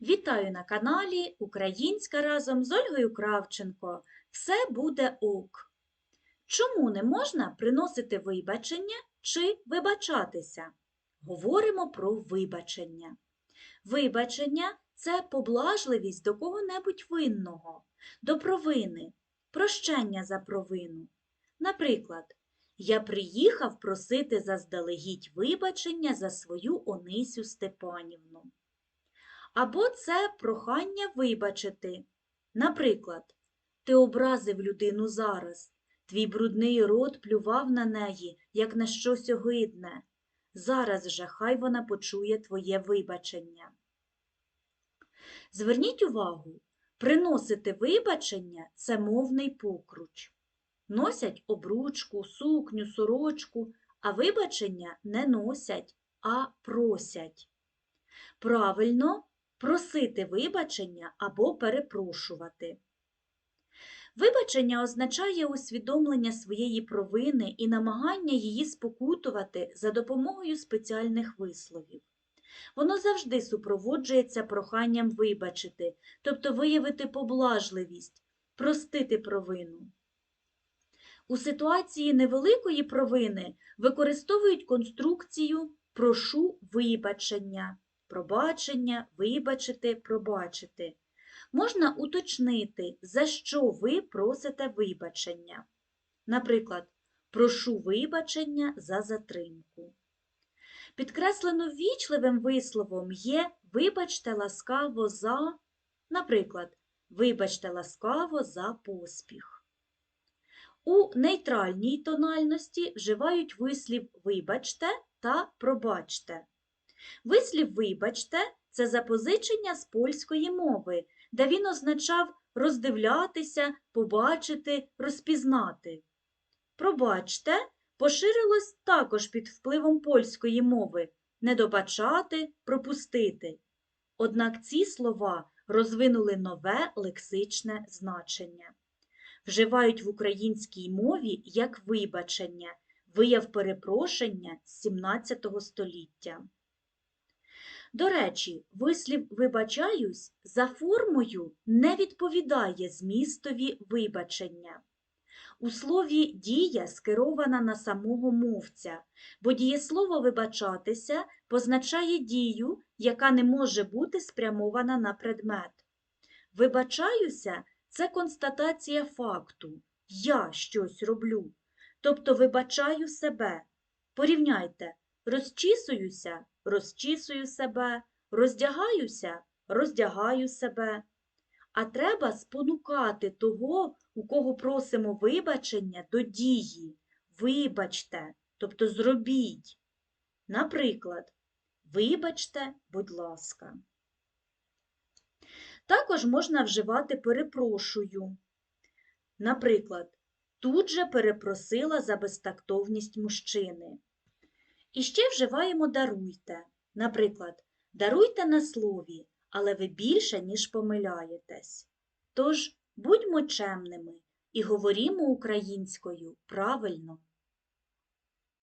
Вітаю на каналі Українська разом з Ольгою Кравченко. Все буде ок. Чому не можна приносити вибачення чи вибачатися? Говоримо про вибачення. Вибачення це поблажливість до кого-небудь винного, до провини, прощення за провину. Наприклад, я приїхав просити заздалегідь вибачення за свою Онисю Степанівну. Або це прохання вибачити. Наприклад, ти образив людину зараз, твій брудний рот плював на неї, як на щось огидне. Зараз же хай вона почує твоє вибачення. Зверніть увагу, приносити вибачення це мовний покруч. Носять обручку, сукню, сорочку, а вибачення не носять, а просять. Правильно просити вибачення або перепрошувати. Вибачення означає усвідомлення своєї провини і намагання її спокутувати за допомогою спеціальних висловів. Воно завжди супроводжується проханням вибачити, тобто виявити поблажливість, простити провину. У ситуації невеликої провини використовують конструкцію прошу вибачення пробачення, вибачити, пробачити. Можна уточнити, за що ви просите вибачення. Наприклад, прошу вибачення за затримку. Підкреслено ввічливим висловом є вибачте ласкаво за, наприклад, вибачте ласкаво за поспіх. У нейтральній тональності вживають вислів вибачте та пробачте. Вислів вибачте це запозичення з польської мови, де він означав роздивлятися, побачити, розпізнати. Пробачте поширилось також під впливом польської мови недобачати, пропустити. Однак ці слова розвинули нове лексичне значення. Вживають в українській мові як вибачення, вияв перепрошення з 17 століття. До речі, вислів вибачаюсь за формою не відповідає змістові вибачення. У слові дія скерована на самого мовця, бо дієслово вибачатися позначає дію, яка не може бути спрямована на предмет. Вибачаюся це констатація факту. Я щось роблю, тобто вибачаю себе. Порівняйте, розчісуюся розчісую себе, роздягаюся, роздягаю себе. А треба спонукати того, у кого просимо вибачення до дії. Вибачте, тобто зробіть. Наприклад, вибачте, будь ласка. Також можна вживати перепрошую. Наприклад, тут же перепросила за безтактовність мужчини. І ще вживаємо даруйте. Наприклад, даруйте на слові, але ви більше, ніж помиляєтесь. Тож будьмо чемними і говорімо українською правильно.